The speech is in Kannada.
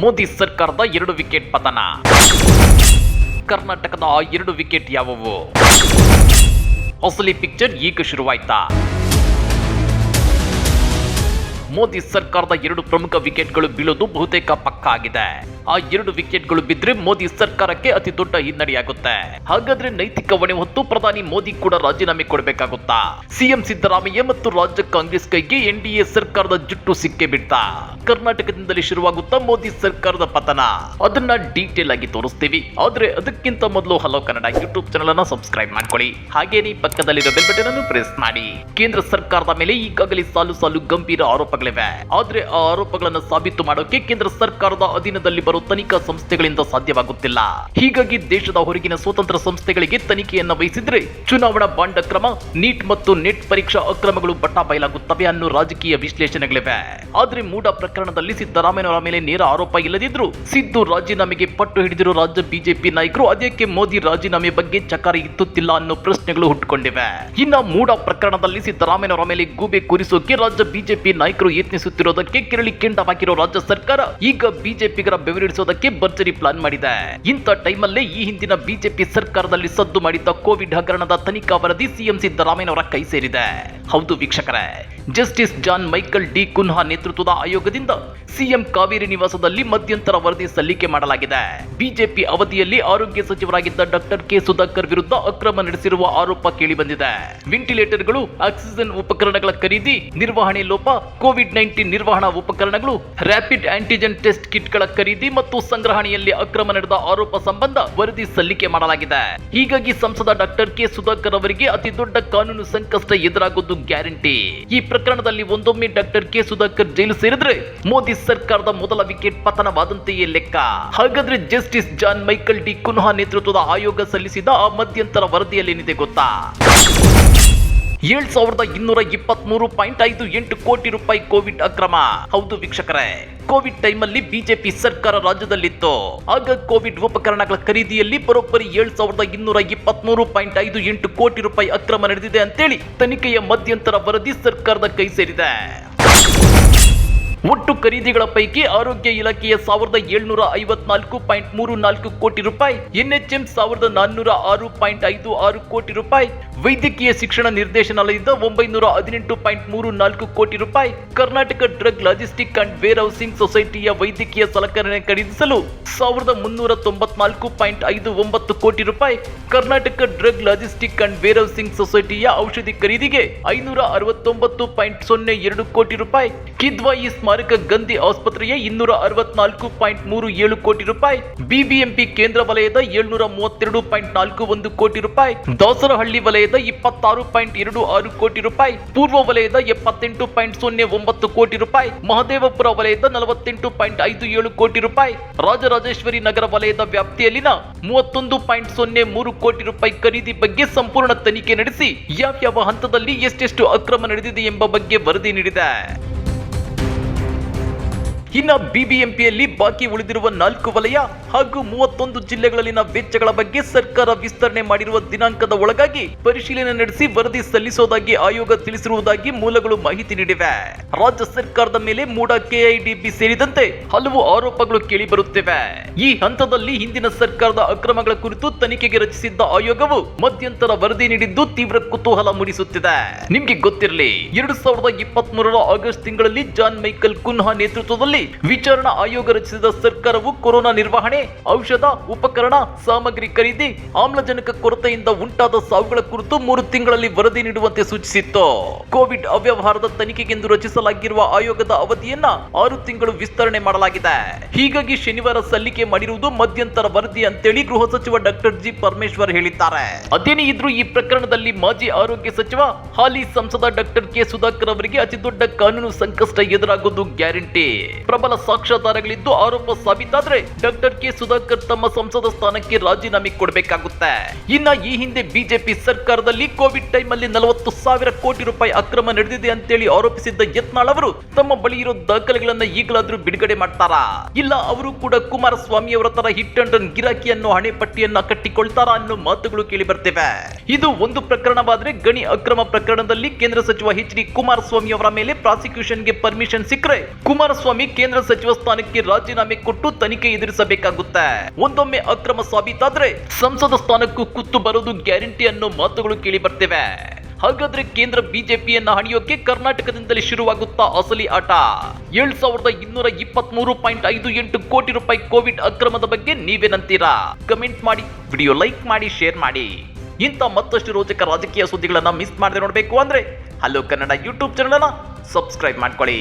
ಮೋದಿ ಸರ್ಕಾರದ ಎರಡು ವಿಕೆಟ್ ಪತನ. ಕರ್ನಾಟಕದ ಎರಡು ವಿಕೆಟ್ ಯಾವುವು? ಅಸಲಿ ಪಿಕ್ಚರ್ ಈಗ ಶುರುವಾಯ್ತಾ? ಮೋದಿ ಸರ್ಕಾರದ ಎರಡು ಪ್ರಮುಖ ವಿಕೆಟ್ಗಳು ಬೀಳೋದು ಬಹುತೇಕ ಪಕ್ಕ ಆಗಿದೆ. ಆ ಎರಡು ವಿಕೆಟ್ಗಳು ಬಿದ್ರೆ ಮೋದಿ ಸರ್ಕಾರಕ್ಕೆ ಅತಿ ದೊಡ್ಡ ಹಿನ್ನಡೆಯಾಗುತ್ತೆ. ಹಾಗಾದ್ರೆ ನೈತಿಕ ಹೊಣೆ ಹೊತ್ತು ಪ್ರಧಾನಿ ಮೋದಿ ಕೂಡ ರಾಜೀನಾಮೆ ಕೊಡಬೇಕಾಗುತ್ತಾ? ಸಿಎಂ ಸಿದ್ದರಾಮಯ್ಯ ಮತ್ತು ರಾಜ್ಯ ಕಾಂಗ್ರೆಸ್ ಕೈಗೆ ಎನ್ಡಿಎ ಸರ್ಕಾರದ ಜುಟ್ಟು ಸಿಕ್ಕೇ ಬಿಡ್ತಾ? ಕರ್ನಾಟಕದಿಂದಲೇ ಶುರುವಾಗುತ್ತಾ ಮೋದಿ ಸರ್ಕಾರದ ಪತನ? ಅದನ್ನ ಡೀಟೇಲ್ ಆಗಿ ತೋರಿಸ್ತೀವಿ. ಆದ್ರೆ ಅದಕ್ಕಿಂತ ಮೊದಲು ಹಲೋ ಕನ್ನಡ ಯೂಟ್ಯೂಬ್ ಚಾನಲ್ ಅನ್ನ ಸಬ್ಸ್ಕ್ರೈಬ್ ಮಾಡ್ಕೊಳ್ಳಿ. ಹಾಗೇನೇ ಪಕ್ಕದಲ್ಲಿರೋ ಬೆಲ್ ಬಟನ್ ಅನ್ನು ಪ್ರೆಸ್ ಮಾಡಿ. ಕೇಂದ್ರ ಸರ್ಕಾರದ ಮೇಲೆ ಈಗಾಗಲೇ ಸಾಲು ಸಾಲು ಗಂಭೀರ ಆರೋಪಗಳಿವೆ ಆದ್ರೆ ಆ ಆರೋಪಗಳನ್ನು ಸಾಬೀತು ಮಾಡೋಕೆ ಕೇಂದ್ರ ಸರ್ಕಾರದ ಅಧೀನದಲ್ಲಿ ಬರೋ ತನಿಖಾ ಸಂಸ್ಥೆಗಳಿಂದ ಸಾಧ್ಯವಾಗುತ್ತಿಲ್ಲ. ಹೀಗಾಗಿ ದೇಶದ ಹೊರಗಿನ ಸ್ವತಂತ್ರ ಸಂಸ್ಥೆಗಳಿಗೆ ತನಿಖೆಯನ್ನ ವಹಿಸಿದ್ರೆ ಚುನಾವಣಾ ಬಾಂಡ್ ಅಕ್ರಮ ನೀಟ್ ಮತ್ತು ನೆಟ್ ಪರೀಕ್ಷಾ ಅಕ್ರಮಗಳು ಬಟ್ಟ ಬಯಲಾಗುತ್ತವೆ ಅನ್ನೋ ರಾಜಕೀಯ ವಿಶ್ಲೇಷಣೆಗಳಿವೆ. ಆದ್ರೆ ಮೂಡ ಪ್ರಕರಣದಲ್ಲಿ ಸಿದ್ದರಾಮಯ್ಯನವರ ಮೇಲೆ ನೇರ ಆರೋಪ ಇಲ್ಲದಿದ್ರು ಸಿದ್ದು ರಾಜೀನಾಮೆಗೆ ಪಟ್ಟು ಹಿಡಿದಿರುವ ರಾಜ್ಯ ಬಿಜೆಪಿ ನಾಯಕರು ಅದಕ್ಕೆ ಮೋದಿ ರಾಜೀನಾಮೆ ಬಗ್ಗೆ ಚಕಾರ ಇತ್ತುತ್ತಿಲ್ಲ ಅನ್ನೋ ಪ್ರಶ್ನೆಗಳು ಹುಟ್ಟುಕೊಂಡಿವೆ. ಇನ್ನ ಮೂಡ ಪ್ರಕರಣದಲ್ಲಿ ಸಿದ್ದರಾಮಯ್ಯನವರ ಮೇಲೆ ಗೂಬೆ ಕೂರಿಸೋಕೆ ರಾಜ್ಯ ಬಿಜೆಪಿ ನಾಯಕರು ಯತ್ನಿಸುತ್ತಿರೋದಕ್ಕೆ ಕೆರಳಿ ಕೆಂಡವಾಗಿರೋ ರಾಜ್ಯ ಸರ್ಕಾರ ಈಗ ಬಿಜೆಪಿಗರ ಬೆವರಿಡಿಸೋದಕ್ಕೆ ಭರ್ಜರಿ ಪ್ಲಾನ್ ಮಾಡಿದೆ. ಇಂಥ ಟೈಮಲ್ಲೇ ಈ ಹಿಂದಿನ ಬಿಜೆಪಿ ಸರ್ಕಾರದಲ್ಲಿ ಸದ್ದು ಮಾಡಿದ್ದ ಕೋವಿಡ್ ಹಗರಣದ ತನಿಖಾ ವರದಿ ಸಿಎಂ ಸಿದ್ದರಾಮಯ್ಯನವರ ಕೈ ಸೇರಿದೆ. ಹೌದು ವೀಕ್ಷಕರೇ Justice John Michael D Cunha ನೇತೃತ್ವದ ಆಯೋಗದಿಂದ ಸಿಎಂ ಕಾವೇರಿ ನಿವಾಸದಲ್ಲಿ ಮಧ್ಯಂತರ ವರದಿ ಸಲ್ಲಿಕೆ ಮಾಡಲಾಗಿದೆ. ಬಿಜೆಪಿ ಅವಧಿಯಲ್ಲಿ ಆರೋಗ್ಯ ಸಚಿವರಾಗಿದ್ದ ಡಾಕ್ಟರ್ ಕೆ ಸುಧಾಕರ್ ವಿರುದ್ಧ ಅಕ್ರಮ ನಡೆಸಿರುವ ಆರೋಪ ಕೇಳಿಬಂದಿದೆ. ವೆಂಟಿಲೇಟರ್ಗಳು ಆಕ್ಸಿಜನ್ ಉಪಕರಣಗಳ ಖರೀದಿ, ನಿರ್ವಹಣೆ ಲೋಪ ಕೋವಿಡ್ ನೈನ್ಟೀನ್ ನಿರ್ವಹಣಾ ಉಪಕರಣಗಳು ರ್ಯಾಪಿಡ್ ಆಂಟಿಜೆನ್ ಟೆಸ್ಟ್ ಕಿಟ್ಗಳ ಖರೀದಿ ಮತ್ತು ಸಂಗ್ರಹಣೆಯಲ್ಲಿ ಅಕ್ರಮ ನಡೆದ ಆರೋಪ ಸಂಬಂಧ ವರದಿ ಸಲ್ಲಿಕೆ ಮಾಡಲಾಗಿದೆ. ಹೀಗಾಗಿ ಸಂಸದ ಡಾಕ್ಟರ್ ಕೆ ಸುಧಾಕರ್ ಅವರಿಗೆ ಅತಿ ದೊಡ್ಡ ಕಾನೂನು ಸಂಕಷ್ಟ ಎದುರಾಗುವುದು ಗ್ಯಾರಂಟಿ. ಈ ಪ್ರಕರಣದಲ್ಲಿ ಒಂದೊಮ್ಮೆ ಡಾಕ್ಟರ್ ಕೆ ಸುಧಾಕರ್ ಜೈಲು ಸೇರಿದ್ರೆ ಮೋದಿ ಸರ್ಕಾರದ ಮೊದಲ ವಿಕೆಟ್ ಪತನವಾದಂತೆಯೇ ಲೆಕ್ಕ. ಹಾಗಾದ್ರೆ Justice John Michael D Cunha ನೇತೃತ್ವದ ಆಯೋಗ ಸಲ್ಲಿಸಿದ ಮಧ್ಯಂತರ ಮಧ್ಯಂತರ ವರದಿಯಲ್ಲೇನಿದೆ ಗೊತ್ತಾ? ಏಳ್ ಸಾವಿರದ ಇನ್ನೂರ ಇಪ್ಪತ್ಮೂರು ಪಾಯಿಂಟ್ ಐದು ಎಂಟು ಕೋಟಿ ರೂಪಾಯಿ ಕೋವಿಡ್ ಅಕ್ರಮ. ಹೌದು ವೀಕ್ಷಕರೇ, ಕೋವಿಡ್ ಟೈಮಲ್ಲಿ ಬಿಜೆಪಿ ಸರ್ಕಾರ ರಾಜ್ಯದಲ್ಲಿತ್ತು. ಆಗ ಕೋವಿಡ್ ಉಪಕರಣಗಳ ಖರೀದಿಯಲ್ಲಿ ಬರೋಬ್ಬರಿ ಏಳು ಸಾವಿರದ ಇನ್ನೂರ ಇಪ್ಪತ್ಮೂರು ಪಾಯಿಂಟ್ ಐದು ಎಂಟು ಕೋಟಿ ರೂಪಾಯಿ ಅಕ್ರಮ ನಡೆದಿದೆ ಅಂತೇಳಿ ತನಿಖೆಯ ಮಧ್ಯಂತರ ವರದಿ ಸರ್ಕಾರದ ಕೈ ಸೇರಿದೆ. ಒಟ್ಟು ಖರೀದಿಗಳ ಪೈಕಿ ಆರೋಗ್ಯ ಇಲಾಖೆಯ ಸಾವಿರದ ಏಳ್ನೂರ ಐವತ್ನಾಲ್ಕು ಪಾಯಿಂಟ್ ಮೂರು ನಾಲ್ಕು ಕೋಟಿ ರೂಪಾಯಿ, ಎನ್ಎಚ್ಎಂ ಸಾವಿರದ ನಾನ್ನೂರ ಆರು ಪಾಯಿಂಟ್ ಐದು ಆರು ಕೋಟಿ ರೂಪಾಯಿ, ವೈದ್ಯಕೀಯ ಶಿಕ್ಷಣ ನಿರ್ದೇಶನಾಲಯದಿಂದ ಒಂಬೈನೂರ ಹದಿನೆಂಟು ಪಾಯಿಂಟ್ ಮೂರು ನಾಲ್ಕು ಕೋಟಿ ರೂಪಾಯಿ, Karnataka drug logistic and warehousing ಸೊಸೈಟಿಯ ವೈದ್ಯಕೀಯ ಸಲಕರಣೆ ಖರೀದಿಸಲು ಸಾವಿರದ ಮುನ್ನೂರ ತೊಂಬತ್ನಾಲ್ಕು ಪಾಯಿಂಟ್ ಐದು ಒಂಬತ್ತು ಕೋಟಿ ರೂಪಾಯಿ, Karnataka drug logistic and warehousing ಸೊಸೈಟಿಯ ಔಷಧಿ ಖರೀದಿಗೆ ಐನೂರ ಅರವತ್ತೊಂಬತ್ತು ಪಾಯಿಂಟ್ ಸೊನ್ನೆ ಎರಡು ಕೋಟಿ ರೂಪಾಯಿ, ಕಿದ್ವಾಯಿ ಸ್ಮಾರಕ ಗಂಧಿ ಆಸ್ಪತ್ರೆಯ ಇನ್ನೂರ ಅರವತ್ನಾಲ್ಕು ಪಾಯಿಂಟ್ ಮೂರು ಏಳು ಕೋಟಿ ರೂಪಾಯಿ, ಬಿಬಿಎಂಪಿ ಕೇಂದ್ರ ವಲಯದ ಏಳ್ನೂರ ಮೂವತ್ತೆರಡು ಪಾಯಿಂಟ್ ನಾಲ್ಕು ಒಂದು ಕೋಟಿ ರೂಪಾಯಿ, ದಾಸರಹಳ್ಳಿ ವಲಯದ ಇಪ್ಪತ್ತಾರು ಪಾಯಿಂಟ್ ಎರಡು ಆರು ಕೋಟಿ ರೂಪಾಯಿ, ಪೂರ್ವ ವಲಯದ ಎಪ್ಪತ್ತೆಂಟು ಪಾಯಿಂಟ್ ಸೊನ್ನೆ ಒಂಬತ್ತು ಕೋಟಿ ರೂಪಾಯಿ, ಮಹದೇವಪುರ ವಲಯದ ನಲವತ್ತೆಂಟು ಪಾಯಿಂಟ್ ಐದು ಏಳು ಕೋಟಿ ರೂಪಾಯಿ, ರಾಜರಾಜೇಶ್ವರಿ ನಗರ ವಲಯದ ವ್ಯಾಪ್ತಿಯಲ್ಲಿನ ಮೂವತ್ತೊಂದು ಪಾಯಿಂಟ್ ಸೊನ್ನೆ ಮೂರು ಕೋಟಿ ರೂಪಾಯಿ ಖರೀದಿ ಬಗ್ಗೆ ಸಂಪೂರ್ಣ ತನಿಖೆ ನಡೆಸಿ ಯಾವ್ಯಾವ ಹಂತದಲ್ಲಿ ಎಷ್ಟೆಷ್ಟು ಅಕ್ರಮ ನಡೆದಿದೆ ಎಂಬ ಬಗ್ಗೆ ವರದಿ ನೀಡಿದೆ. ಇನ್ನ ಬಿಬಿಎಂಪಿಯಲ್ಲಿ ಬಾಕಿ ಉಳಿದಿರುವ ನಾಲ್ಕು ವಲಯ ಹಾಗೂ ಮೂವತ್ತೊಂದು ಜಿಲ್ಲೆಗಳಲ್ಲಿನ ವೆಚ್ಚಗಳ ಬಗ್ಗೆ ಸರ್ಕಾರ ವಿಸ್ತರಣೆ ಮಾಡಿರುವ ದಿನಾಂಕದ ಒಳಗಾಗಿ ಪರಿಶೀಲನೆ ನಡೆಸಿ ವರದಿ ಸಲ್ಲಿಸೋದಾಗಿ ಆಯೋಗ ತಿಳಿಸಿರುವುದಾಗಿ ಮೂಲಗಳು ಮಾಹಿತಿ ನೀಡಿವೆ. ರಾಜ್ಯ ಸರ್ಕಾರದ ಮೇಲೆ ಮೂಡ ಕೆಐಡಿಬಿ ಸೇರಿದಂತೆ ಹಲವು ಆರೋಪಗಳು ಕೇಳಿ ಬರುತ್ತಿವೆ ಈ ಹಂತದಲ್ಲಿ ಹಿಂದಿನ ಸರ್ಕಾರದ ಅಕ್ರಮಗಳ ಕುರಿತು ತನಿಖೆಗೆ ರಚಿಸಿದ್ದ ಆಯೋಗವು ಮಧ್ಯಂತರ ವರದಿ ನೀಡಿದ್ದು ತೀವ್ರ ಕುತೂಹಲ ಮೂಡಿಸುತ್ತಿದೆ. ನಿಮ್ಗೆ ಗೊತ್ತಿರಲಿ, ಎರಡು ಸಾವಿರದ ಇಪ್ಪತ್ತ್ ಆಗಸ್ಟ್ ತಿಂಗಳಲ್ಲಿ ಜಾನ್ ಮೈಕಲ್ ಕುನ್ಹಾ ನೇತೃತ್ವದಲ್ಲಿ ವಿಚಾರಣಾ ಆಯೋಗ ರಚಿಸಿದ ಸರ್ಕಾರವು ಕೊರೋನಾ ನಿರ್ವಹಣೆ, ಔಷಧ, ಉಪಕರಣ, ಸಾಮಗ್ರಿ ಖರೀದಿ, ಆಮ್ಲಜನಕ ಕೊರತೆಯಿಂದ ಉಂಟಾದ ಸಾವುಗಳ ಕುರಿತು ಮೂರು ತಿಂಗಳಲ್ಲಿ ವರದಿ ನೀಡುವಂತೆ ಸೂಚಿಸಿತ್ತು. ಕೋವಿಡ್ ಅವ್ಯವಹಾರದ ತನಿಖೆಗೆಂದು ರಚಿಸಲಾಗಿರುವ ಆಯೋಗದ ಅವಧಿಯನ್ನ ಆರು ತಿಂಗಳು ವಿಸ್ತರಣೆ ಮಾಡಲಾಗಿದೆ. ಹೀಗಾಗಿ ಶನಿವಾರ ಸಲ್ಲಿಕೆ ಮಾಡಿರುವುದು ಮಧ್ಯಂತರ ವರದಿ ಅಂತೇಳಿ ಗೃಹ ಸಚಿವ ಡಾಕ್ಟರ್ ಜಿ ಪರಮೇಶ್ವರ್ ಹೇಳಿದ್ದಾರೆ. ಅದೇನೇ ಇದ್ರೂ ಈ ಪ್ರಕರಣದಲ್ಲಿ ಮಾಜಿ ಆರೋಗ್ಯ ಸಚಿವ, ಹಾಲಿ ಸಂಸದ ಡಾಕ್ಟರ್ ಕೆ ಸುಧಾಕರ್ ಅವರಿಗೆ ಅತಿ ದೊಡ್ಡ ಕಾನೂನು ಸಂಕಷ್ಟ ಎದುರಾಗುವುದು ಗ್ಯಾರಂಟಿ. ಪ್ರಬಲ ಸಾಕ್ಷ್ಯಾಧಾರಗಳಿದ್ದು ಆರೋಪ ಸಾಬೀತಾದ್ರೆ ಡಾಕ್ಟರ್ ಕೆ ಸುಧಾಕರ್ ತಮ್ಮ ಸಂಸದ ಸ್ಥಾನಕ್ಕೆ ರಾಜೀನಾಮೆ ಕೊಡಬೇಕಾಗುತ್ತೆ. ಇನ್ನ ಈ ಹಿಂದೆ ಬಿಜೆಪಿ ಸರ್ಕಾರದಲ್ಲಿ ಕೋವಿಡ್ ಟೈಮ್ ಅಲ್ಲಿ ನಲವತ್ತು ಸಾವಿರ ಕೋಟಿ ರೂಪಾಯಿ ಅಕ್ರಮ ನಡೆದಿದೆ ಅಂತೇಳಿ ಆರೋಪಿಸಿದ್ದ ಯತ್ನಾಳ್ ಅವರು ತಮ್ಮ ಬಳಿ ಇರೋ ದಾಖಲೆಗಳನ್ನ ಈಗಲಾದ್ರೂ ಬಿಡುಗಡೆ ಮಾಡ್ತಾರಾ? ಇಲ್ಲ, ಅವರು ಕೂಡ ಕುಮಾರಸ್ವಾಮಿ ಅವರ ತರ ಹಿಟ್ ಅಂಡ್ ರನ್ ಗಿರಾಕಿಯನ್ನು, ಹಣೆ ಪಟ್ಟಿಯನ್ನ ಕಟ್ಟಿಕೊಳ್ತಾರಾ ಅನ್ನೋ ಮಾತುಗಳು ಕೇಳಿ ಬರ್ತೇವೆ. ಇದು ಒಂದು ಪ್ರಕರಣವಾದ್ರೆ ಗಣಿ ಅಕ್ರಮ ಪ್ರಕರಣದಲ್ಲಿ ಕೇಂದ್ರ ಸಚಿವ ಎಚ್ ಡಿ ಕುಮಾರಸ್ವಾಮಿ ಅವರ ಮೇಲೆ ಪ್ರಾಸಿಕ್ಯೂಷನ್ಗೆ ಪರ್ಮಿಷನ್ ಸಿಕ್ಕರೆ ಕುಮಾರಸ್ವಾಮಿ ಕೇಂದ್ರ ಸಚಿವ ಸ್ಥಾನಕ್ಕೆ ರಾಜೀನಾಮೆ ಕೊಟ್ಟು ತನಿಖೆ ಎದುರಿಸಬೇಕಾಗುತ್ತೆ. ಒಂದೊಮ್ಮೆ ಅಕ್ರಮ ಸಾಬೀತಾದ್ರೆ ಸಂಸದ ಸ್ಥಾನಕ್ಕೂ ಕುತ್ತು ಬರೋದು ಗ್ಯಾರಂಟಿ ಅನ್ನೋ ಮಾತುಗಳು ಕೇಳಿ ಬರ್ತೇವೆ ಹಾಗಾದ್ರೆ ಕೇಂದ್ರ ಬಿಜೆಪಿಯನ್ನ ಹಣಿಯೋಕೆ ಕರ್ನಾಟಕದಿಂದಲೇ ಶುರುವಾಗುತ್ತಾ ಅಸಲಿ ಆಟ? ಏಳ್ ಸಾವಿರದ ಇನ್ನೂರ ಇಪ್ಪತ್ತ್ ಮೂರು ಪಾಯಿಂಟ್ ಐದು ಎಂಟು ಕೋಟಿ ರೂಪಾಯಿ ಕೋವಿಡ್ ಅಕ್ರಮದ ಬಗ್ಗೆ ನೀವೇನಂತೀರಾ? ಕಮೆಂಟ್ ಮಾಡಿ, ವಿಡಿಯೋ ಲೈಕ್ ಮಾಡಿ, ಶೇರ್ ಮಾಡಿ. ಇಂಥ ಮತ್ತಷ್ಟು ರೋಚಕ ರಾಜಕೀಯ ಸುದ್ದಿಗಳನ್ನ ಮಿಸ್ ಮಾಡದೆ ನೋಡಬೇಕು ಅಂದ್ರೆ ಹಲೋ ಕನ್ನಡ ಯೂಟ್ಯೂಬ್ ಚಾನಲ್ ಅನ್ನ ಸಬ್ಸ್ಕ್ರೈಬ್ ಮಾಡ್ಕೊಳ್ಳಿ.